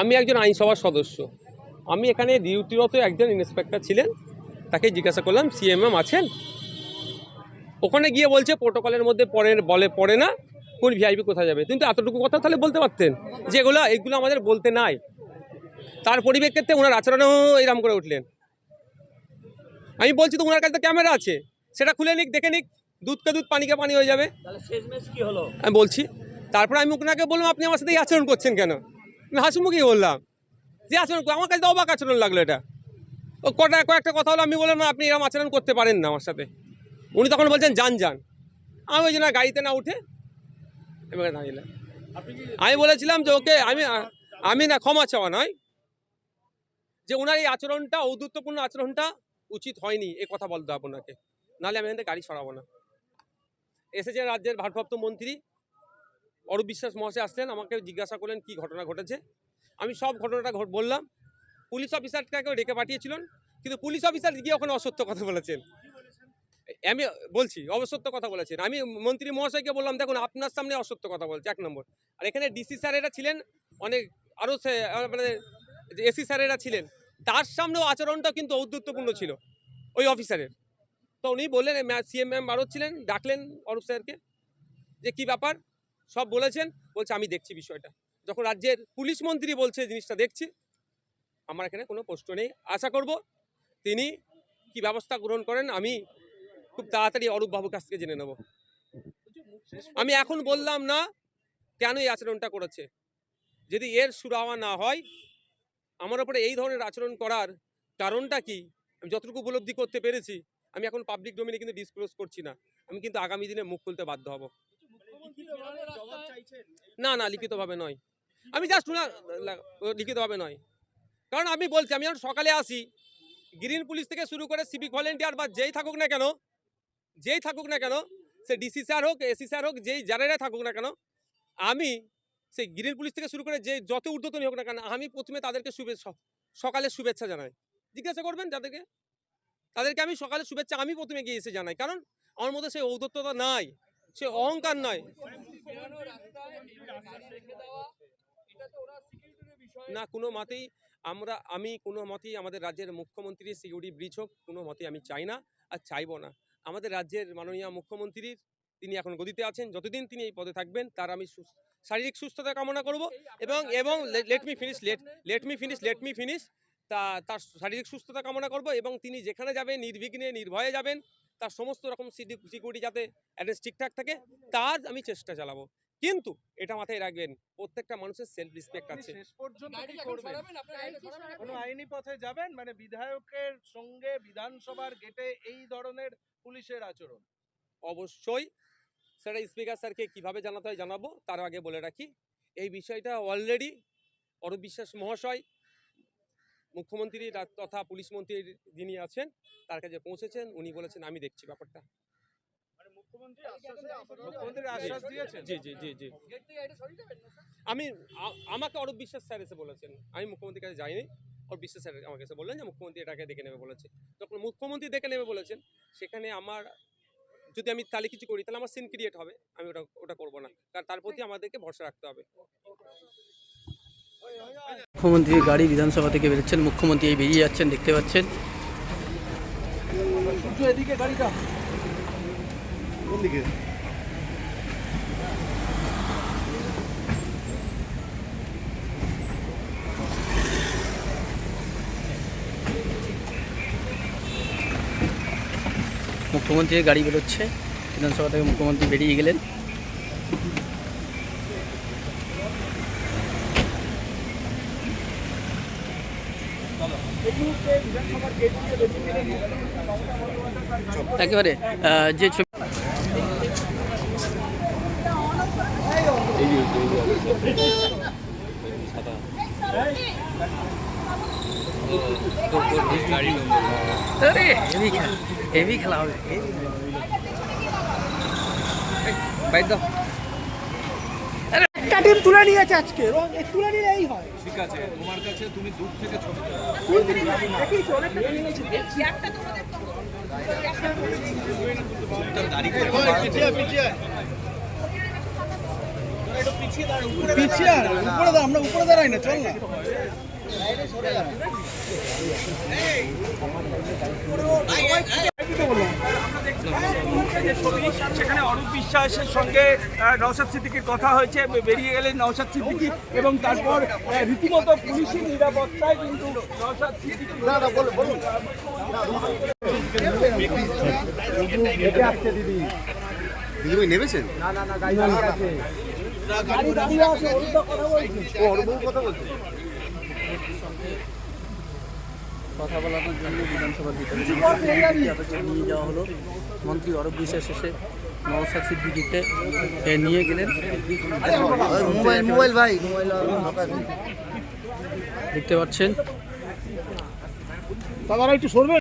আমি একজন আইনসভার সদস্য। আমি এখানে ডিউটিরত একজন ইন্সপেক্টর ছিলেন। তাকে জিজ্ঞাসা করলাম সিএমএম আছেন? ওখানে গিয়ে বলছে প্রোটোকলের মধ্যে পড়ে বলে পড়ে না কোন ভিআইপি কোথায় যাবে? কিন্তু এতটুকু কথা তাহলে বলতে পারতেন যেগুলো এগুলো এগুলো আমাদের বলতে নাই। তার পরিপ্রেক্ষিতে ওনার আচরণেও এরম করে উঠলেন। আমি বলছি তো ওনার কাছে তো ক্যামেরা আছে। সেটা খুলে নিক দেখে নিক। দুধকে দুধ পানিকে পানি হয়ে যাবে। আমি বলছি তারপরে আমি ওনাকে বললাম আপনি আমার সাথে এই আচরণ করছেন কেন? আমি হাসিমুখী বললাম যে আচরণ আমার কাছে তো অবাক আচরণ লাগল এটা। ও কটা কয়েকটা কথা হলো আমি বললাম না আপনি এরকম আচরণ করতে পারেন না আমার সাথে। উনি তখন বলছেন যান যান। আমি ওই জন্য গাড়িতে না উঠে? আমি দাঁড়িয়ে আমি বলেছিলাম যে ওকে আমি আমি না ক্ষমা চাওয়া নয়। যে ওনার এই আচরণটা ঔদ্ধত্যপূর্ণ আচরণটা উচিত হয়নি এ কথা বলতে হবে ওনাকে। নাহলে আমি এখান থেকে গাড়ি সরাবো না। এসেছে রাজ্যের ভারপ্রাপ্ত মন্ত্রী অরূপ বিশ্বাস মহাশয় আসলেন, আমাকে জিজ্ঞাসা করলেন, কি ঘটনা ঘটেছে? আমি সব ঘটনাটা ঘট- বললাম। পুলিশ অফিসারটাকেও ডেকে পাঠিয়েছিলেন, কিন্তু পুলিশ অফিসার গিয়ে ওখানে অসত্য কথা বলেছেন। আমি বলছি, অসত্য কথা বলেছেন। আমি মন্ত্রী মহাশয়কে বললাম, দেখুন, আপনার সামনে অসত্য কথা বলছে, এক নম্বর। আর এখানে ডিসি স্যারেরা ছিলেন, অনেক আরও মানে এসি স্যারেরা ছিলেন, তার সামনেও আচরণটা কিন্তু ঔদ্ধত্যপূর্ণ ছিল, ওই অফিসারের। তো উনি বললেন সিএম ম্যাম আরও ছিলেন, ডাকলেন অরূপ স্যারকে, যে কি ব্যাপার? সব বলেছেন, বলছে আমি দেখছি বিষয়টা। যখন রাজ্যের পুলিশ মন্ত্রী বলছে জিনিসটা দেখছি, আমার এখানে কোনো প্রশ্ন নেই। আশা করব তিনি কি ব্যবস্থা গ্রহণ করেন, আমি খুব তাড়াতাড়ি অরূপ বাবুর কাছ থেকে জেনে নেব। আমি এখন বললাম না কেন এই আচরণটা করেছে। যদি এর সুরাহা না হয়, আমার ওপরে এই ধরনের আচরণ করার কারণটা কি? আমি যতটুকু উপলব্ধি করতে পেরেছি, আমি এখন পাবলিক ডোমিনে কিন্তু ডিসক্লোজ করছি না। আমি কিন্তু আগামী দিনে মুখ খুলতে বাধ্য হব। না না লিখিতভাবে নয়। আমি জাস্ট না লিখিতভাবে নয়। কারণ আমি বলছি আমি যখন সকালে আসি। গ্রিন পুলিশ থেকে শুরু করে সিভিক ভলেন্টিয়ার বা যেই থাকুক না কেন যেই থাকুক না কেন সে ডিসি স্যার হোক এসি স্যার হোক যেই যারাই থাকুক না কেন আমি সেই গ্রিন পুলিশ থেকে শুরু করে যে যত ঊর্ধ্বতনই হোক না কেন আমি প্রথমে তাদেরকে শুভেচ্ছা সকালে শুভেচ্ছা জানাই। জিজ্ঞাসা করবেন যাদেরকে? তাদেরকে আমি সকালে শুভেচ্ছা আমি প্রথমে গিয়ে এসে জানাই। কারণ আমার মধ্যে সেই ঔদ্ধত্যতা নাই। সে অহংকার নয়। না, কোনো মতেই আমরা, আমি কোনো মতেই আমাদের রাজ্যের মুখ্যমন্ত্রীর সিকিউরিটি ব্রিজ হোক, কোনো মতেই আমি চাই না আর চাইব না। আমাদের রাজ্যের মাননীয় মুখ্যমন্ত্রীর তিনি এখন গদিতে আছেন, যতদিন তিনি এই পদে থাকবেন, তার আমি শারীরিক সুস্থতা কামনা করব এবং এবং let me finish let let me finish let me finish তা, তার শারীরিক সুস্থতা কামনা করব এবং তিনি যেখানে যাবেন, নির্বিঘ্নে, নির্ভয়ে যাবেন তার সমস্ত রকম সিকিউরিটি যাতে অ্যাড্রেস ঠিকঠাক থাকে তার আমি চেষ্টা চালাবো। কিন্তু এটা মাথায় রাখবেন প্রত্যেকটা মানুষের সেলফ রেসপেক্ট আছে। শেষ পর্যন্ত কি করবেন? কোনো আইনি পথে যাবেন? মানে বিধায়কের সঙ্গে বিধানসভার গেটে এই ধরনের পুলিশের আচরণ? অবশ্যই। সেটা স্পিকার স্যারকে কীভাবে জানাতে হয় জানাব তার আগে বলে রাখি। এই বিষয়টা অলরেডি অরূপ বিশ্বাস মহাশয় মুখ্যমন্ত্রী রা- তথা পুলিশ মন্ত্রী যিনি আছেন তার কাছে পৌঁছেছেন উনি বলেছেন আমি দেখছি ব্যাপারটা। মুখ্যমন্ত্রী আশ্বাস দিয়েছেন? জি জি জি। জি আমি আমাকে অরূপ বিশ্বাস স্যার এসে বলেছেন। আমি মুখ্যমন্ত্রীর কাছে যাইনি। অরূপ বিশ্বাস স্যার আমাকে এসে বললেন যে মুখ্যমন্ত্রী এটাকে দেখে নেবে বলেছে। যখন মুখ্যমন্ত্রী দেখে নেবে বলেছেন সেখানে আমার যদি আমি তাহলে কিছু করি তাহলে আমার সিন ক্রিয়েট হবে। আমি ওটা ওটা করব না। কারণ তার প্রতি আমাদেরকে ভরসা রাখতে হবে। মুখ্যমন্ত্রীর গাড়ি বিধানসভা থেকে বেরোচ্ছেন মুখ্যমন্ত্রী এই বেরিয়ে যাচ্ছেন দেখতে পাচ্ছেন। এদিকে গাড়িটা। কোন দিকে মুখ্যমন্ত্রীর গাড়ি বেরোচ্ছে বিধানসভা থেকে মুখ্যমন্ত্রী বেরিয়ে গেলেন। একেবারে যে ছবি খেলা হবে। তুলে আজকে। তুলে নিলেই আছে তোমার কাছে তুমি দূর থেকে ছবি। পিছিয়ে উপরে দাও আমরা দাঁড়াই না চল না। সেখানে অরূপ বিশ্বাসের সঙ্গে নওশাদ সিদ্দিকির কথা হয়েছে বেরিয়ে গেলেন নওশাদ সিদ্দিকি এবং তারপর রীতিমতো পুলিশি নিরাপত্তায় কিন্তু নওশাদ সিদ্দিকি দিদিভাই নেমেছেন? কথা বলানোর জন্য বিধানসভার ভিতরে নিয়ে যাওয়া হলো। মন্ত্রী অরব বিশ্বাস এসে নওসাদ সিদ্দিকিকে এ, নিয়ে গেলেন। মোবাইল মোবাইল ভাই। দেখতে পাচ্ছেন। দাদারা একটু সরবে।